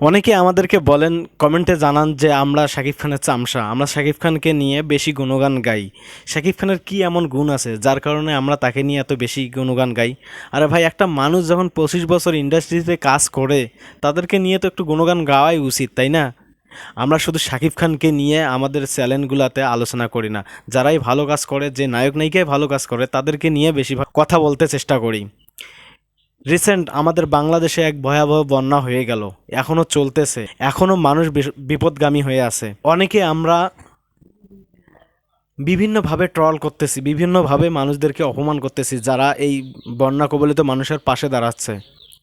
অনেকে আমাদেরকে বলেন, কমেন্টে জানান যে, আমরা শাকিব খানের চামসা। আমরা শাকিব খানকে নিয়ে বেশি গুণগান গাই। শাকিব খানের কি এমন গুণ আছে, যার কারণে আমরা তাকে নিয়ে এত বেশি গুণগান গাই? আরে ভাই, একটা মানুষ যখন পঁচিশ বছর ইন্ডাস্ট্রিতে কাজ করে, তাদেরকে নিয়ে তো একটু গুণগান গাওয়াই উচিত, তাই না? আমরা শুধু শাকিব খানকে নিয়ে আমাদের চ্যানেলগুলোতে আলোচনা করি না। যারাই ভালো কাজ করে, যে নায়ক নায়িকাই ভালো কাজ করে, তাদেরকে নিয়ে বেশি ভা- কথা বলতে চেষ্টা করি। রিসেন্ট আমাদের বাংলাদেশে এক ভয়াবহ বন্যা হয়ে গেল। এখনও চলতেছে। এখনও মানুষ বিপদগামী হয়ে আছে। অনেকে আমরা বিভিন্নভাবে ট্রল করতেছি, বিভিন্নভাবে মানুষদেরকে অপমান করতেছি, যারা এই বন্যা কবলিত মানুষের পাশে দাঁড়াচ্ছে।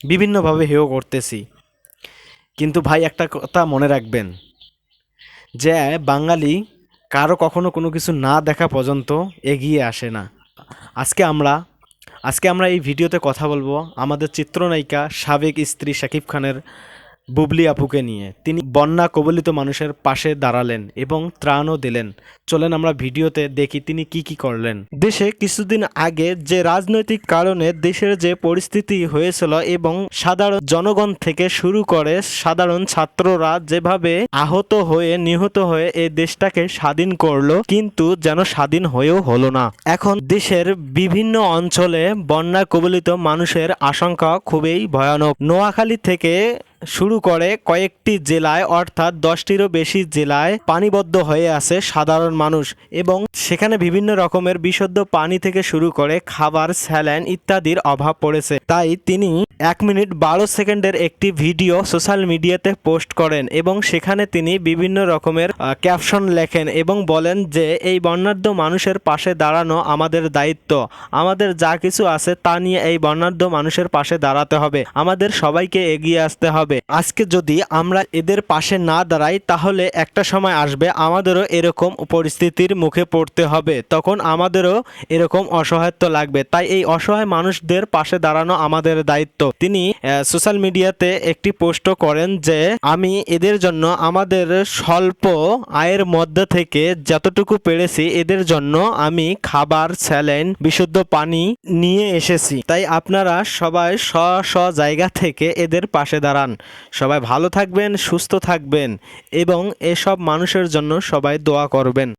বিভিন্নভাবে হেয় করতেছি। কিন্তু ভাই, একটা কথা মনে রাখবেন, যে বাঙালি কারও কখনো কোনো কিছু না দেখা পর্যন্ত এগিয়ে আসে না। আজকে আমরা আজকে আমরা এই ভিডিওতে কথা বলব আমাদের চিত্রনায়িকা সাবেক স্ত্রী শাকিব খানের বুবলি আপুকে নিয়ে। তিনি বন্যা কবলিত মানুষের পাশে দাঁড়ালেন এবং ত্রাণও দিলেন। চলেন আমরা ভিডিওতে দেখি তিনি কি কি করলেন। দেশে কিছুদিন আগে যে রাজনৈতিক কারণে দেশের যে পরিস্থিতি হয়েছিল এবং সাধারণ জনগণ থেকে শুরু করে সাধারণ ছাত্ররা যেভাবে আহত হয়ে, নিহত হয়ে এই দেশটাকে স্বাধীন করল, কিন্তু যেন স্বাধীন হয়েও হলো না। এখন দেশের বিভিন্ন অঞ্চলে বন্যা কবলিত মানুষের আশঙ্কা খুবই ভয়ানক। নোয়াখালী থেকে শুরু করে কয়েকটি জেলায়, অর্থাৎ দশটিরও বেশি জেলায় পানিবদ্ধ হয়ে আছে সাধারণ মানুষ এবং সেখানে বিভিন্ন রকমের বিশুদ্ধ পানি থেকে শুরু করে খাবার, স্যালাইন ইত্যাদির অভাব পড়েছে। তাই তিনি এক মিনিট বারো সেকেন্ডের একটি ভিডিও সোশ্যাল মিডিয়াতে পোস্ট করেন এবং সেখানে তিনি বিভিন্ন রকমের ক্যাপশন লেখেন এবং বলেন যে, এই বর্ণাঢ্য মানুষের পাশে দাঁড়ানো আমাদের দায়িত্ব। আমাদের যা কিছু আছে তা নিয়ে এই বর্ণাঢ্য মানুষের পাশে দাঁড়াতে হবে। আমাদের সবাইকে এগিয়ে আসতে হবে। আজকে যদি আমরা এদের পাশে না দাঁড়াই, তাহলে একটা সময় আসবে আমাদেরও এরকম পরিস্থিতির মুখে পড়তে হবে। তখন আমাদেরও এরকম অসহায়ত্ব লাগবে। তাই এই অসহায় মানুষদের পাশে দাঁড়ানো আমাদের দায়িত্ব। তিনি সোশ্যাল মিডিয়াতে একটি পোস্টও করেন যে, আমি এদের জন্য আমাদের স্বল্প আয়ের মধ্যে থেকে যতটুকু পেরেছি, এদের জন্য আমি খাবার, স্যালাইন, বিশুদ্ধ পানি নিয়ে এসেছি। তাই আপনারা সবাই স্ব স্ব জায়গা থেকে এদের পাশে দাঁড়ান। সবাই ভালো থাকবেন সুস্থ থাকবেন এবং এসব মানুষের জন্য সবাই দোয়া করবেন।